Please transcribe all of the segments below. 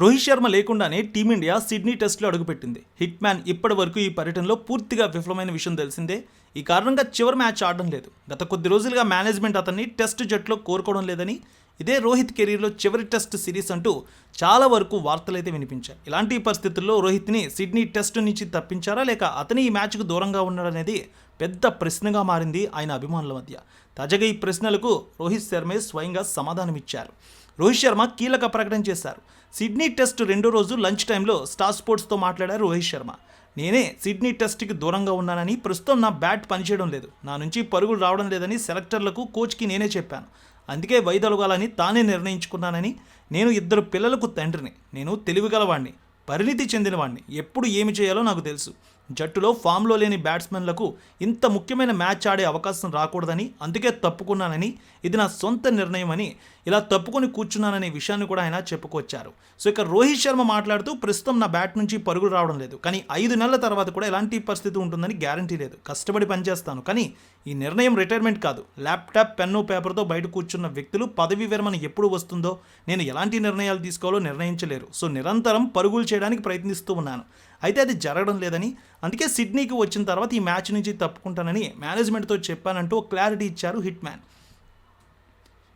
రోహిత్ శర్మ లేకుండానే team India Sydney టెస్ట్లో అడుగుపెట్టింది. హిట్ మ్యాన్ ఇప్పటి వరకు ఈ పర్యటనలో పూర్తిగా విఫలమైన విషయం తెలిసిందే. ఈ కారణంగా చివరి మ్యాచ్ ఆడడం లేదు. గత కొద్ది రోజులుగా మేనేజ్మెంట్ అతన్ని టెస్ట్ జట్లో కోరుకోవడం లేదని ఇదే రోహిత్ కెరీర్లో చివరి టెస్ట్ సిరీస్ అంటూ చాలా వరకు వార్తలైతే వినిపించాయి. ఇలాంటి పరిస్థితుల్లో రోహిత్ని సిడ్నీ టెస్ట్ నుంచి తప్పించారా లేక అతని ఈ మ్యాచ్కు దూరంగా ఉన్నాడనేది పెద్ద ప్రశ్నగా మారింది ఆయన అభిమానుల మధ్య. తాజాగా ఈ ప్రశ్నలకు రోహిత్ శర్మే స్వయంగా సమాధానమిచ్చారు. రోహిత్ శర్మ కీలక ప్రకటన చేశారు. సిడ్నీ టెస్ట్ రెండో రోజు లంచ్ టైంలో స్టార్ స్పోర్ట్స్తో మాట్లాడారు రోహిత్ శర్మ. నేనే సిడ్నీ టెస్ట్కి దూరంగా ఉన్నానని ప్రస్తుతం నా బ్యాట్ పనిచేయడం లేదు. నా నుంచి పరుగులు రావడం లేదని సెలెక్టర్లకు కోచ్కి నేనే చెప్పాను. అందుకే వైదొలగాలని తానే నిర్ణయించుకున్నానని నేను ఇద్దరు పిల్లలకు తండ్రిని. నేను తెలివిగలవాణ్ణి. పరిణితి చెందినవాణ్ణి. ఎప్పుడు ఏమి చేయాలో నాకు తెలుసు. జట్టులో ఫామ్లో లేని బ్యాట్స్మెన్లకు ఇంత ముఖ్యమైన మ్యాచ్ ఆడే అవకాశం రాకూడదని అందుకే తప్పుకున్నానని ఇది నా సొంత నిర్ణయం అని ఇలా తప్పుకొని కూర్చున్నాననే విషయాన్ని కూడా ఆయన చెప్పుకొచ్చారు. సో ఇక రోహిత్ శర్మ మాట్లాడుతూ ప్రస్తుతం నా బ్యాట్ నుంచి పరుగులు రావడం లేదు. కానీ ఐదు నెలల తర్వాత కూడా ఎలాంటి పరిస్థితి ఉంటుందని గ్యారంటీ లేదు. కష్టపడి పనిచేస్తాను. కానీ ఈ నిర్ణయం రిటైర్మెంట్ కాదు. ల్యాప్టాప్ పెన్ను పేపర్తో బయట కూర్చున్న వ్యక్తులు పదవి విరమణ ఎప్పుడు వస్తుందో నేను ఎలాంటి నిర్ణయాలు తీసుకోవాలో నిర్ణయించలేరు. సో నిరంతరం పరుగులు చేయడానికి ప్రయత్నిస్తూ ఉన్నాను. అయితే అది జరగడం లేదని అందుకే సిడ్నీకి వచ్చిన తర్వాత ఈ మ్యాచ్ నుంచి తప్పుకుంటానని మేనేజ్మెంట్తో చెప్పానంటూ క్లారిటీ ఇచ్చారు హిట్ మ్యాన్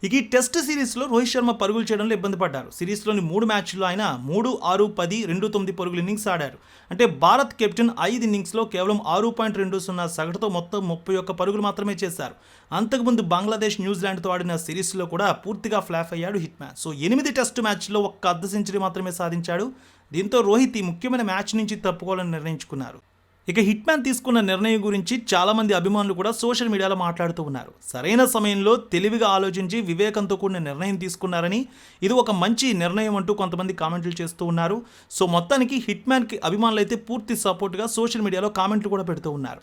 ఇక ఈ టెస్ట్ సిరీస్లో రోహిత్ శర్మ పరుగులు చేయడంలో ఇబ్బంది పడ్డారు. సిరీస్లోని మూడు మ్యాచ్ల్లో ఆయన మూడు ఆరు పది రెండు తొమ్మిది పరుగులు ఇన్నింగ్స్ ఆడారు. అంటే భారత్ కెప్టెన్ ఐదు ఇన్నింగ్స్లో కేవలం ఆరు పాయింట్ రెండు సున్నా సగటుతో మొత్తం ముప్పై ఒక్క పరుగులు మాత్రమే చేశారు. అంతకుముందు బంగ్లాదేశ్ న్యూజిలాండ్తో ఆడిన సిరీస్లో కూడా పూర్తిగా ఫ్లాప్ అయ్యాడు హిట్ మ్యాన్ సో ఎనిమిది టెస్ట్ మ్యాచ్లో ఒక్క అర్ధ సెంచరీ మాత్రమే సాధించాడు. దీంతో రోహిత్ ఈ ముఖ్యమైన మ్యాచ్ నుంచి తప్పుకోవాలని నిర్ణయించుకున్నారు. ఇక హిట్ మ్యాన్ తీసుకున్న నిర్ణయం గురించి చాలామంది అభిమానులు కూడా సోషల్ మీడియాలో మాట్లాడుతూ ఉన్నారు. సరైన సమయంలో తెలివిగా ఆలోచించి వివేకంతో కూడిన నిర్ణయం తీసుకున్నారని ఇది ఒక మంచి నిర్ణయం అంటూ కొంతమంది కామెంట్లు చేస్తూ ఉన్నారు. సో మొత్తానికి హిట్ మ్యాన్కి అభిమానులు అయితే పూర్తి సపోర్ట్గా సోషల్ మీడియాలో కామెంట్లు కూడా పెడుతూ ఉన్నారు.